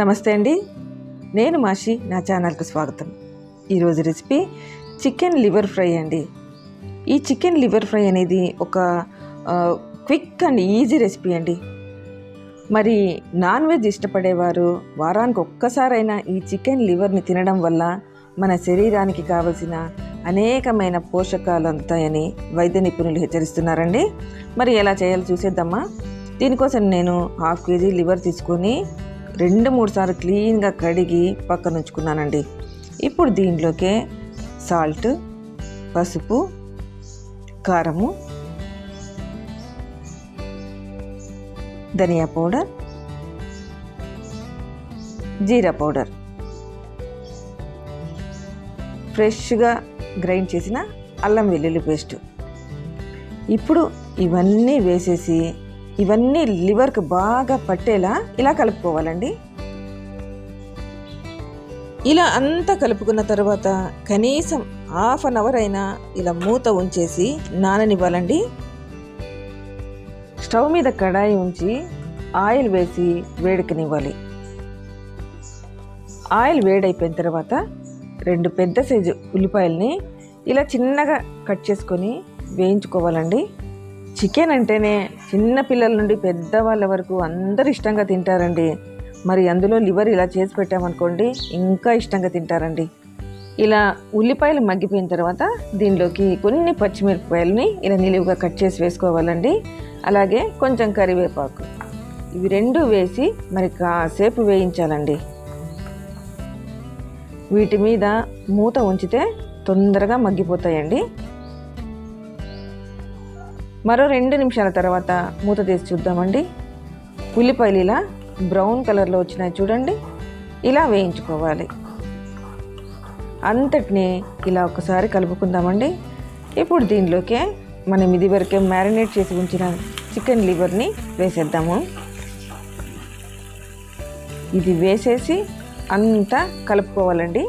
నమస్తే అండి. నేను మాషి నా ఛానల్కు స్వాగతం. ఈరోజు రెసిపీ చికెన్ లివర్ ఫ్రై అండి. ఈ చికెన్ లివర్ ఫ్రై అనేది ఒక క్విక్ అండ్ ఈజీ రెసిపీ అండి. మరి నాన్ వెజ్ ఇష్టపడేవారు వారానికి ఒక్కసారైనా ఈ చికెన్ లివర్ని తినడం వల్ల మన శరీరానికి కావలసిన అనేకమైన పోషకాలు అందుతాయని వైద్య నిపుణులు హెచ్చరిస్తున్నారండి. మరి ఎలా చేయాలో చూసేద్దామా? దీనికోసం నేను హాఫ్ కేజీ లివర్ తీసుకొని రెండు మూడు సార్లు క్లీన్గా కడిగి పక్కన ఉంచుకున్నానండి. ఇప్పుడు దీంట్లోకే సాల్ట్ పసుపు కారము ధనియా పౌడర్ జీరా పౌడర్. ఫ్రెష్గా గ్రైండ్ చేసిన అల్లం వెల్లుల్లి పేస్ట్. ఇప్పుడు ఇవన్నీ వేసేసి ఇవన్నీ లివర్కి బాగా పట్టేలా ఇలా కలుపుకోవాలండి. ఇలా అంతా కలుపుకున్న తర్వాత కనీసం హాఫ్ అన్ అవర్ అయినా ఇలా మూత ఉంచేసి నాననివ్వాలండి. స్టవ్ మీద కడాయి ఉంచి ఆయిల్ వేసి వేడికనివ్వాలి ఆయిల్ వేడైపోయిన తర్వాత రెండు పెద్ద సైజు ఉల్లిపాయల్ని ఇలా చిన్నగా కట్ చేసుకొని వేయించుకోవాలండి. చికెన్ అంటేనే చిన్న పిల్లల నుండి పెద్దవాళ్ళ వరకు అందరూ ఇష్టంగా తింటారండి. మరి అందులో లివర్ ఇలా చేసి పెట్టామనుకోండి ఇంకా ఇష్టంగా తింటారండి. ఇలా ఉల్లిపాయలు మగ్గిపోయిన తర్వాత దీనిలోకి కొన్ని పచ్చిమిరపకాయలని ఇలా నిలువుగా కట్ చేసి వేసుకోవాలండి. అలాగే కొంచెం కరివేపాకు. ఇవి రెండు వేసి మరి కాసేపు వేయించాలండి. వీటి మీద మూత ఉంచితే తొందరగా మగ్గిపోతాయండి. మరో రెండు నిమిషాల తర్వాత మూత తీసి చూద్దామండి. ఉల్లిపాయలు ఇలా బ్రౌన్ కలర్లో వచ్చినాయి చూడండి. ఇలా వేయించుకోవాలి. అంతటిని ఇలా ఒకసారి కలుపుకుందామండి. ఇప్పుడు దీనిలోకే మనం ఇది వరకే మ్యారినేట్ చేసి ఉంచిన చికెన్ లివర్ని వేసేద్దాము. ఇది వేసేసి అంతా కలుపుకోవాలండి.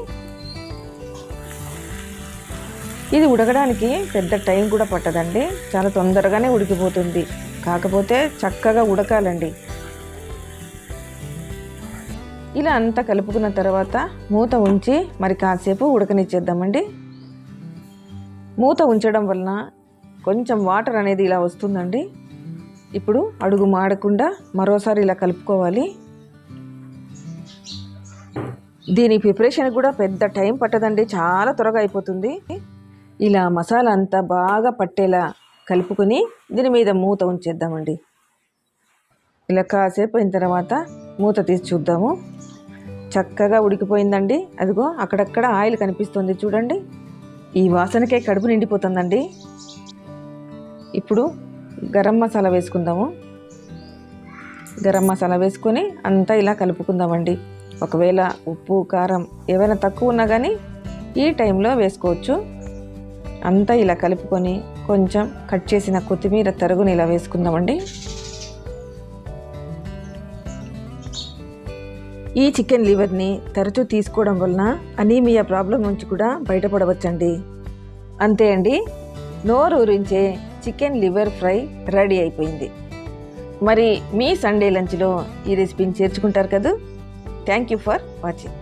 ఇది ఉడకడానికి పెద్ద టైం కూడా పట్టదండి. చాలా తొందరగానే ఉడికిపోతుంది. కాకపోతే చక్కగా ఉడకాలండి. ఇలా అంతా కలుపుకున్న తర్వాత మూత ఉంచి మరి కాసేపు ఉడకనిచ్చేద్దామండి. మూత ఉంచడం వలన కొంచెం వాటర్ అనేది ఇలా వస్తుందండి. ఇప్పుడు అడుగు మాడకుండా మరోసారి ఇలా కలుపుకోవాలి. దీని ప్రిపరేషన్ కూడా పెద్ద టైం పట్టదండి. చాలా త్వరగా అయిపోతుంది. ఇలా మసాలా అంతా బాగా పట్టేలా కలుపుకొని దీని మీద మూత ఉంచేద్దామండి. ఇలా కాసేపు అయిన తర్వాత మూత తీసి చూద్దాము. చక్కగా ఉడికిపోయిందండి. అదిగో అక్కడక్కడ ఆయిల్ కనిపిస్తుంది చూడండి. ఈ వాసనకే కడుపు నిండిపోతుందండి. ఇప్పుడు గరం మసాలా వేసుకుందాము. గరం మసాలా వేసుకొని అంతా ఇలా కలుపుకుందామండి. ఒకవేళ ఉప్పు కారం ఏవైనా తక్కువ ఉన్నా కానీ ఈ టైంలో వేసుకోవచ్చు. అంతా ఇలా కలుపుకొని కొంచెం కట్ చేసిన కొత్తిమీర తరుగుని ఇలా వేసుకుందామండి. ఈ చికెన్ లివర్ని తరచూ తీసుకోవడం వలన అనీమియా ప్రాబ్లం నుంచి కూడా బయటపడవచ్చండి. అంతే అండి నోరు ఊరించే చికెన్ లివర్ ఫ్రై రెడీ అయిపోయింది. మరి మీ సండే లంచ్లో ఈ రెసిపీని చేర్చుకుంటారు కదా? Thank you for watching.